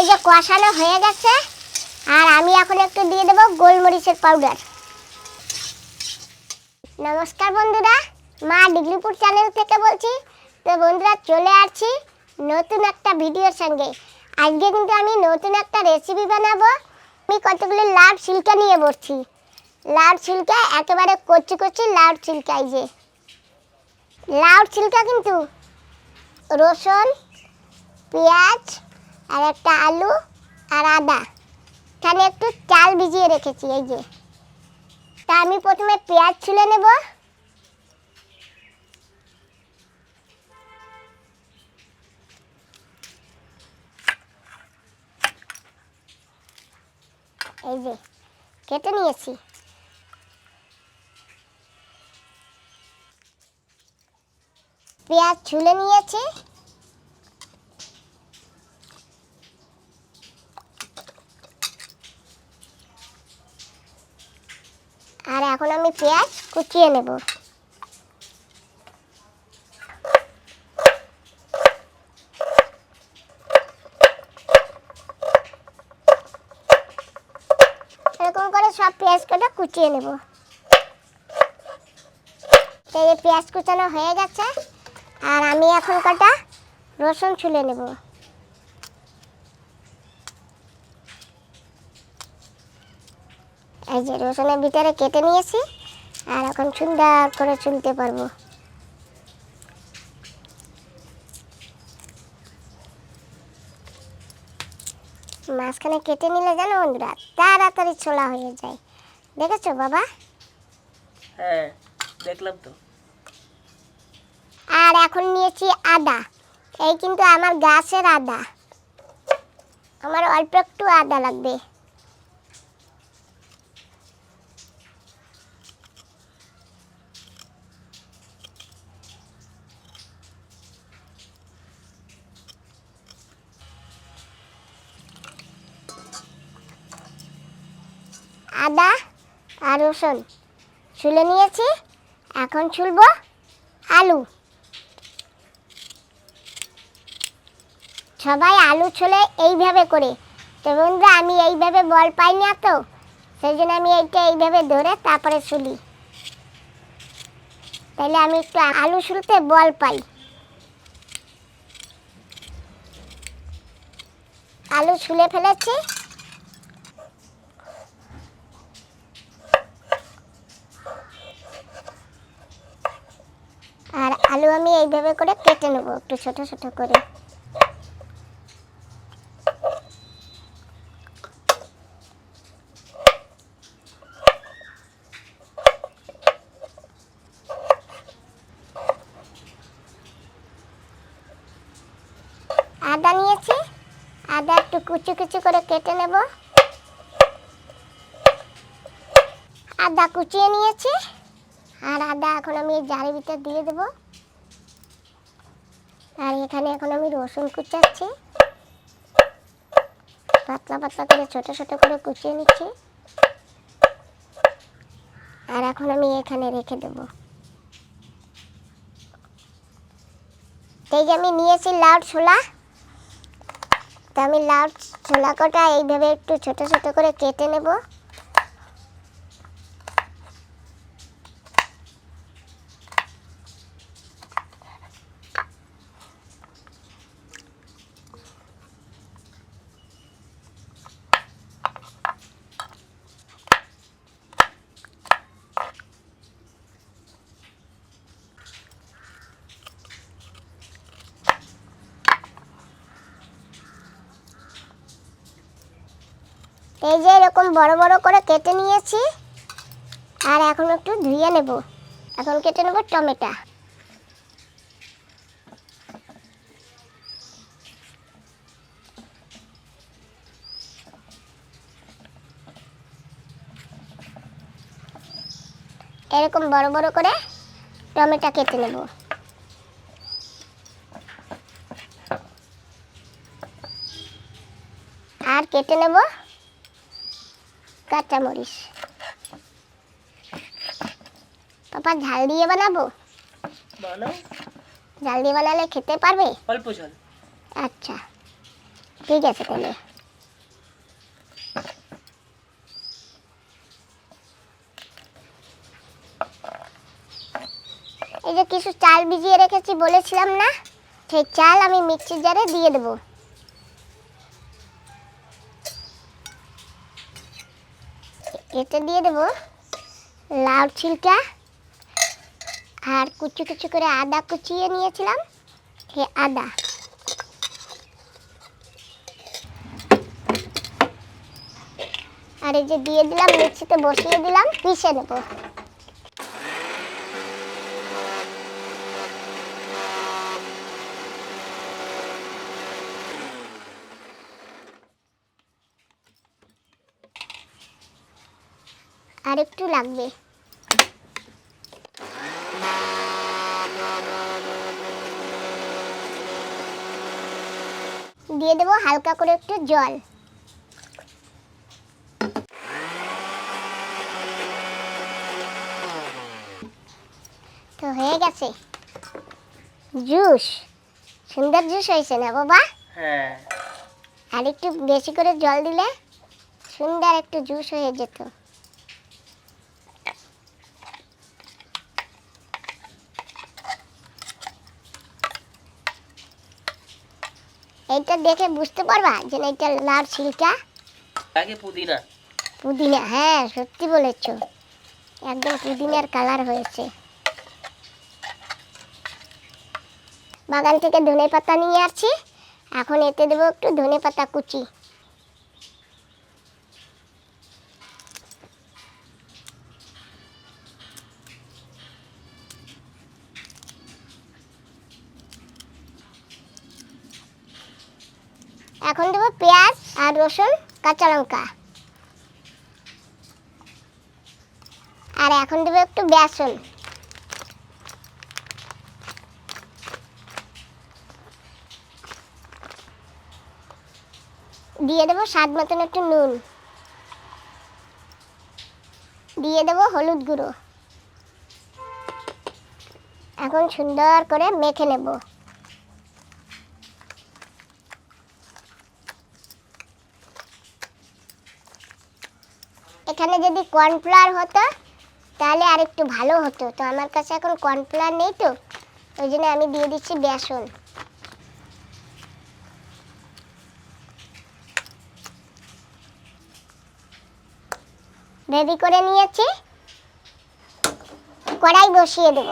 এই যে কষানো হয়ে গেছে, আর আমি এখন একটু দিয়ে দেবো গোলমরিচের পাউডার। নমস্কার বন্ধুরা, মা ডিগ্রিপুর চ্যানেল থেকে বলছি, তো বন্ধুরা চলে আসছি নতুন একটা ভিডিওর সঙ্গে। আজকে কিন্তু আমি নতুন একটা রেসিপি বানাবো। আমি কতগুলো লাউ ছিলকা নিয়ে বসছি। লাউ ছিলকা একেবারে কচি কচি লাউ ছিলকা এই যে। লাউ ছিলকা কিন্তু রসুন, পেঁয়াজ আর একটা আলু আর আদা। এখানে একটু চাল ভিজিয়ে রেখেছি, এই যে। তা আমি প্রথমে পেঁয়াজ ছুলে নেব। এই যে, কেটে নিয়েছি। পেঁয়াজ ছুলে নিয়েছি। আর এখন আমি পেঁয়াজ কুচিয়ে নেব। এরকম করে সব পেঁয়াজ কটা কুচিয়ে নেব। এই পেঁয়াজ কুচানো হয়ে গেছে, আর আমি এখন কটা রসুন ছুলে নেব। এই যে রসুনের ভিতরে কেটে নিয়েছি আর এখন সুন্দর করে চুলতে পারব। মাঝখানে কেটে নিলে জানো বন্ধুরা তাড়াতাড়ি ছোলা হয়ে যায়। দেখেছ বাবা? হ্যাঁ দেখলাম তো। আর এখন নিয়েছি আদা। এই কিন্তু আমার গাছের আদা। আমার অল্প একটু আদা লাগবে। আদা আর রসুন। ছুলে নিয়েছি, এখন ছুলবো আলু। সবাই আলু ছোলে এইভাবে করে। তো বন্ধুরা, আমি এইভাবে বল পাই না তো, সেই জন্য আমি এইটা এইভাবে ধরে তারপরে শুলি তাহলে আমি একটু আলু শুলতে বল পাই। আলু ছুলে ফেলেছি আর আলু আমি এইভাবে করে কেটে নেব, একটু ছোট ছোট করে। আদা নিয়েছি, আদা একটু কুচি কুচি করে কেটে নেব। আদা কুচিয়ে নিয়েছি, আর আদা এখন আমি জারের ভিতর দিয়ে দেব। আর এখানে এখন আমি রসুন কুচাচ্ছি। পাতলা পাতলা করে, ছোট ছোট করে কুচিয়ে নিচ্ছি। আর এখন আমি এখানে রেখে দেবো। এই যে আমি নিয়েছি লাউ ছোলা। তো আমি লাউ ছোলা কটা এইভাবে একটু ছোট ছোট করে কেটে নেব। এই যে এরকম বড় বড় করে কেটে নিয়েছি। আর এখন একটু ধুয়ে নেব। এখন কেটে নেব টমেটো। এরকম বড় বড় করে টমেটো কেটে নেব। আর কেটে নেব কাঁচামরিচ। পাপা ঝাল দিয়ে বানাবো? ঝাল দিয়ে বানালে খেতে পারবে? অল্প ঝাল। আচ্ছা ঠিক আছে তাহলে। এই যে কিছু চাল ভিজিয়ে রেখেছি বলেছিলাম না? সেই চাল আমি মিক্সির জারে দিয়ে দেবো। এতে দিয়ে দেবো। লাউ ছিলকা আর কুচু কুচু করে আদা কুচিয়ে নিয়েছিলাম। সে আদা। আর এই যে দিয়ে দিলাম, মিক্সিতে বসিয়ে দিলাম, পিষে নেব। আর একটু লাগবে। দিয়ে দেবো হালকা করে একটু জল। তো হয়ে গেছে। জুস। সুন্দর জুস হয়েছে না বাবা? হ্যাঁ। আর একটু বেশি করে জল দিলে সুন্দর একটু জুস হয়ে যেত। এইটা দেখে বুঝতে পারবা যে এটা লাল সিলকা আগে পুদিনা। পুদিনা হ্যাঁ সত্যি বলেছ। একদম পুদিনার কালার হয়েছে। বাগান থেকে ধনে পাতা নিয়ে আসছি। এখন এতে দেবো একটু ধনে পাতা কুচি। এখন দেবো পেঁয়াজ আর রসুন, কাঁচা লঙ্কা। আর এখন দেবো একটু বেসন। দিয়ে দেবো স্বাদ মতন একটু নুন। দিয়ে দেবো হলুদ গুঁড়ো। এখন সুন্দর করে মেখে নেব। এখানে যদি কর্নফ্লাওয়ার হতো, তাহলে আর একটু ভালো হতো। তো আমার কাছে এখন কর্নফ্লাওয়ার নেই তো, ওই জন্য আমি দিয়ে দিচ্ছি বেসন। রেডি করে নিয়েছি। কড়াই বসিয়ে দেব।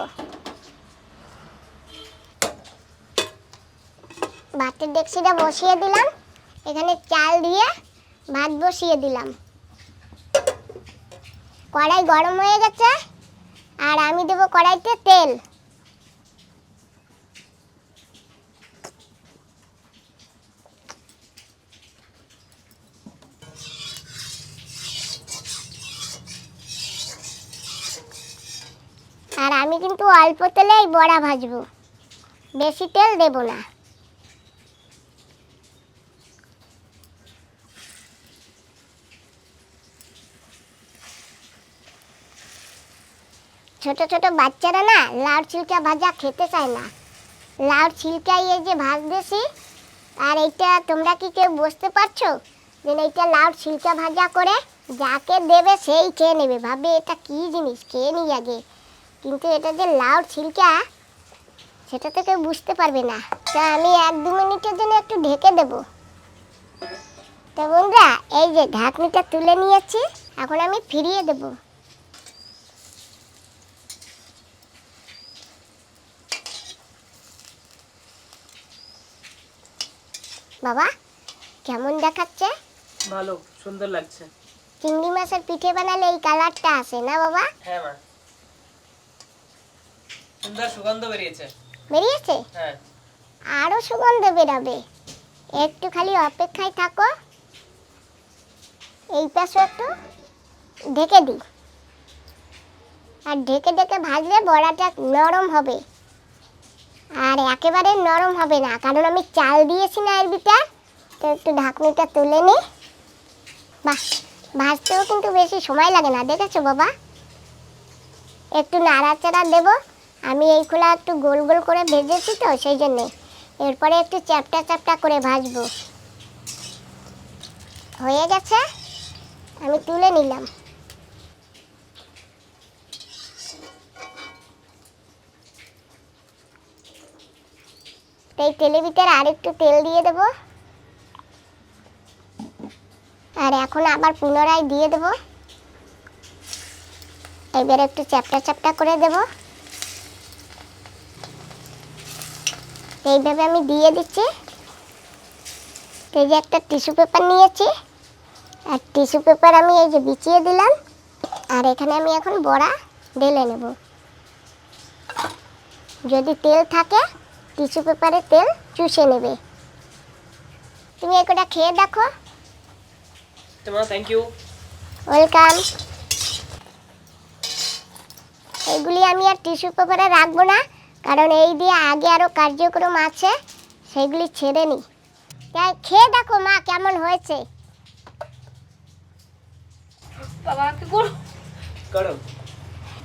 ভাতের ডেক্সিটা বসিয়ে দিলাম। এখানে চাল দিয়ে ভাত বসিয়ে দিলাম। কড়াই গরম হয়ে গেছে, আর আমি দেবো কড়াইতে তেল। আর আমি কিন্তু অল্প তেলেই বড়া ভাজবো। বেশি তেল দেব না। ছোট ছোট বাচ্চারা না লাউ ছিলকা ভাজা খেতে চায় না। লাউ ছিলকাই এই যে ভাজতেছি আর এইটা তোমরা কি কেউ বুঝতে পারছ? যে এইটা লাউ ছিলকা ভাজা করে যাকে দেবে সেই খেয়ে নেবে। ভাবে এটা কি জিনিস? খেয়ে নি আগে? কিন্তু এটা যে লাউ ছিলকা, সেটা তো কেউ বুঝতে পারবে না। তা আমি এক দু মিনিটের জন্য একটু ঢেকে দেব। তো বন্ধুরা, এই যে ঢাকনিটা তুলে নিয়েছি, এখন আমি ফিরিয়ে দেবো। বাবা কেমন দেখাচ্ছে? ভালো সুন্দর লাগছে। চিংড়ি মাছের পিঠে বানালে এই কালারটা আসে না বাবা? হ্যাঁ মা। সুন্দর সুগন্ধ বেরিয়েছে। বেরিয়েছে? হ্যাঁ। আরও সুগন্ধ বেরোবে। একটু খালি অপেক্ষায় থাকো। এই পাশে একটু ঢেকে দিই। আর ঢেকে ঢেকে ভাজলে বড়াটা নরম হবে। আর একেবারে নরম হবে না, কারণ আমি চাল দিয়েছি না ভিতর তো একটু ঢাকনিটা তুলে নিই বাহ, ভাজতেও কিন্তু বেশি সময় লাগে না, দেখেছ বাবা? একটু নাড়াচাড়া দেবো, আমি এই খোলা একটু গোল গোল করে ভেজেছি তো, সেই জন্যে। এরপরে একটু চ্যাপটা চ্যাপটা করে ভাজবো। হয়ে গেছে, আমি তুলে নিলাম। এই তেলের ভিতরে আরেকটু তেল দিয়ে দেব। আর এখন আবার পুনরায় দিয়ে দেব। এবার একটু চ্যাপটা চ্যাপটা করে দেব। এইভাবে আমি দিয়ে দিচ্ছি। এই যে একটা টিস্যু পেপার নিয়েছি। আর টিস্যু পেপার আমি এই যে বিছিয়ে দিলাম। আর এখানে আমি এখন বড়া ঢেলে নেব। যদি তেল থাকে টিস্যু পেপারে তেল চুষে নেবে। তুমি একটা খেয়ে দেখো। তোমার থ্যাংক ইউ ওয়েলকাম এইগুলি আমি আর টিস্যু পেপারে রাখব না কারণ এই দিয়ে আগে আরও কার্যক্রম আছে সেগুলি ছেড়ে নিই তাই খেয়ে দেখো মা কেমন হয়েছে। বাবা কি করো? করো।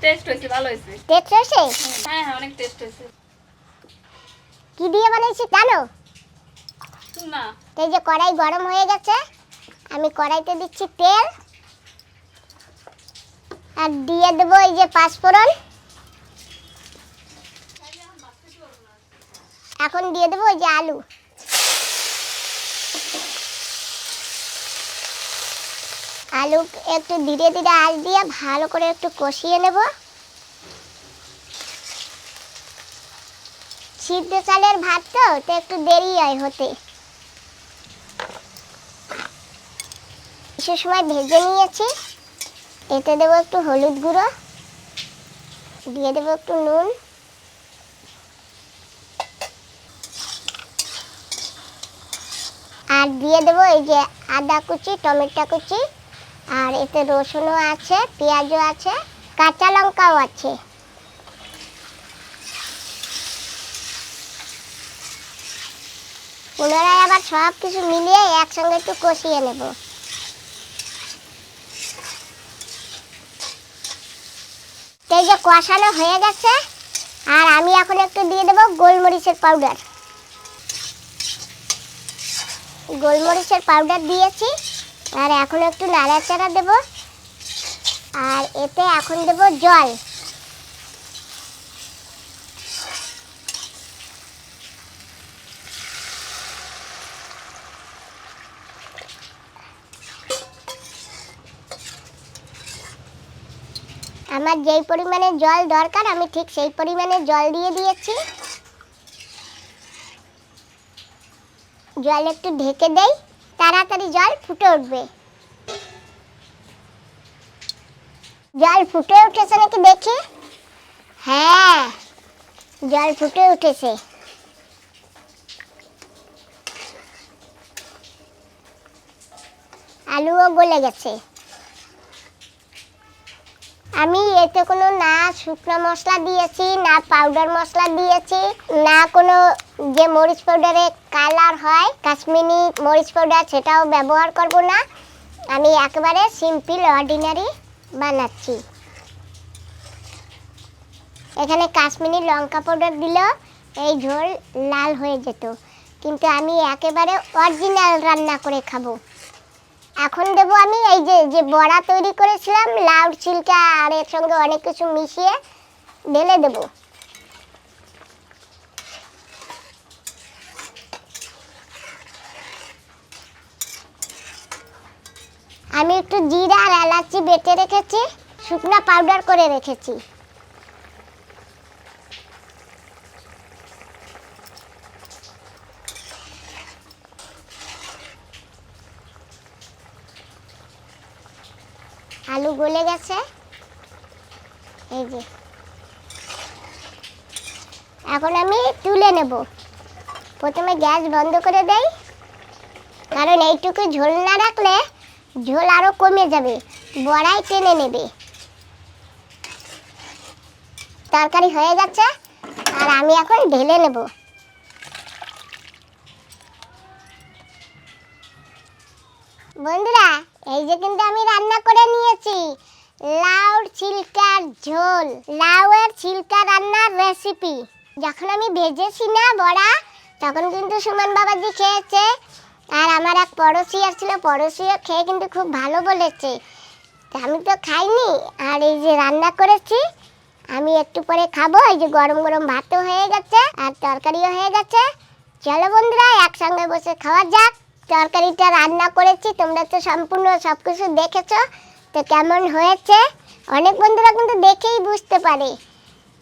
টেস্ট হয়েছে ভালো হয়েছে। টেস্ট হয়েছে? হ্যাঁ হ্যাঁ অনেক টেস্ট হয়েছে। কি দিয়ে বানিয়েছি জানো? না এই যে কড়াই গরম হয়ে গেছে আমি কড়াইতে দিচ্ছি তেল আর দিয়ে দেবো এই যে পাঁচফোড়ন। এখন দিয়ে দেবো ওই যে আলু। আলু একটু ধীরে ধীরে আল দিয়ে ভালো করে একটু কষিয়ে নেব। সিদ্ধ চালের ভাত তো একটু দেরি হয় হতে। কিছু সময় ভেজে নিয়েছি। এতে দেবো একটু হলুদ গুঁড়ো, দিয়ে দেবো একটু নুন। আর দিয়ে দেবো এই যে আদা কুচি, টমেটো কুচি, আর এতে রসুনও আছে, পেঁয়াজও আছে, কাঁচা লঙ্কাও আছে। পুনরায় আবার সব কিছু মিলিয়ে একসঙ্গে একটু কষিয়ে নেব। এই যে কষানো হয়ে গেছে, আর আমি এখন একটু দিয়ে দেবো গোলমরিচের পাউডার। গোলমরিচের পাউডার দিয়েছি, আর এখন একটু নাড়াচাড়া দেব, আর এতে এখন দেব জল। আমার যেই পরিমাণে জল দরকার, আমি ঠিক সেই পরিমাণে জল দিয়ে দিয়েছি। জল একটু ঢেকে দেই, তাড়াতাড়ি জল ফুটে উঠবে। জল ফুটে উঠেছে নাকি দেখি? হ্যাঁ জল ফুটে উঠেছে। আলুও গলে গেছে। আমি এতে কোনো না শুকনো মশলা দিয়েছি, না পাউডার মশলা দিয়েছি, না কোনো যে মরিচ পাউডারে কালার হয়, কাশ্মীরি মরিচ পাউডার সেটাও ব্যবহার করব না। আমি একেবারে সিম্পল অর্ডিনারি বানাচ্ছি। এখানে কাশ্মীরি লঙ্কা পাউডার দিলেও এই ঝোল লাল হয়ে যেত। কিন্তু আমি একেবারে অরিজিনাল রান্না করে খাব। এখন দেবো আমি এই যে যে বড়া তৈরি করেছিলাম, লাউ চিলকা আর এর সঙ্গে অনেক কিছু মিশিয়ে ঢেলে দেবো। আমি একটু জিরা আর এলাচি বেটে রেখেছি, শুকনো পাউডার করে রেখেছি। আলু গলে গেছে। এই যে। এখন আমি তুলে নেব। প্রথমে গ্যাস বন্ধ করে দেই। কারণ এইটুকু ঝোল না রাখলে ঝোল আরও কমে যাবে, বড়াই টেনে নেবে। তরকারি হয়ে গেছে, আর আমি এখন ঢেলে নেব। বন্ধুরা এই যে কিন্তু আমি রান্না করে নিয়েছি। লাউ, ছিলকার ঝোল। লাউয়ের ছিলকা রান্নার রেসিপি যখন আমি ভেজেছি না বড়া, তখন কিন্তু সুমন বাবাজি খেয়েছে। আর আমার এক পড়োশি আসছিল পড়োশিও খেয়ে কিন্তু খুব ভালো বলেছে। আমি তো খাইনি, আর এই যে রান্না করেছি, আমি একটু পরে খাব। এই যে গরম গরম ভাতও হয়ে গেছে, আর তরকারিও হয়ে গেছে। চলো বন্ধুরা, একসঙ্গে বসে খাওয়া যাক। তরকারিটা রান্না করেছি, তোমরা তো সম্পূর্ণ সব কিছু দেখেছ। তো কেমন হয়েছে? অনেক বন্ধুরা কিন্তু দেখেই বুঝতে পারে।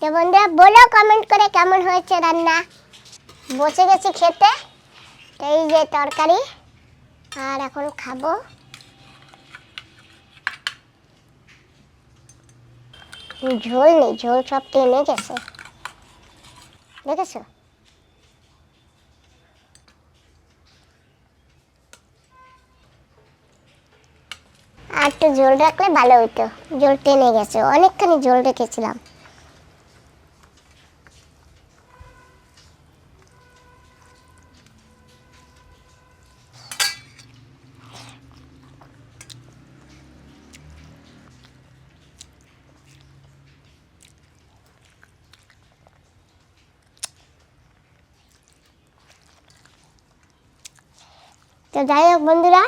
তো বন্ধুরা বলো কমেন্ট করে কেমন হয়েছে রান্না? বসে গেছি খেতে। তো এই যে তরকারি, আর এখন খাব। ঝোল নেই, ঝোল সব টেনে গেছে। দেখেছ? আর একটু ঝোল রাখলে ভালো হতো ঝোল টেনে গেছে, অনেকখানি ঝোল রেখেছিলাম। তো যাই হোক বন্ধুরা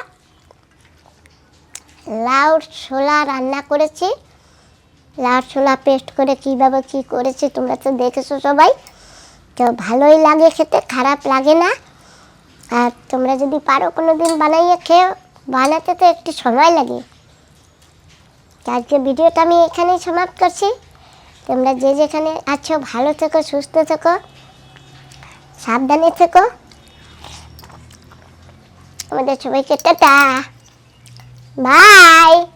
লাউ ছোলা রান্না করেছি। লাউ ছোলা পেস্ট করে কীভাবে কী করেছি তোমরা তো দেখেছ সবাই। তো ভালোই লাগে খেতে, খারাপ লাগে না। আর তোমরা যদি পারো কোনো দিন বানাইয়ে খেয়ে বানাতে তো একটু সময় লাগে। আজকে ভিডিওটা আমি এখানেই সমাপ্ত করছি। তোমরা যে যেখানে আছো ভালো থেকো, সুস্থ থেকো, সাবধানে থেকো। আমাদের সবাইকে টাটা। Bye.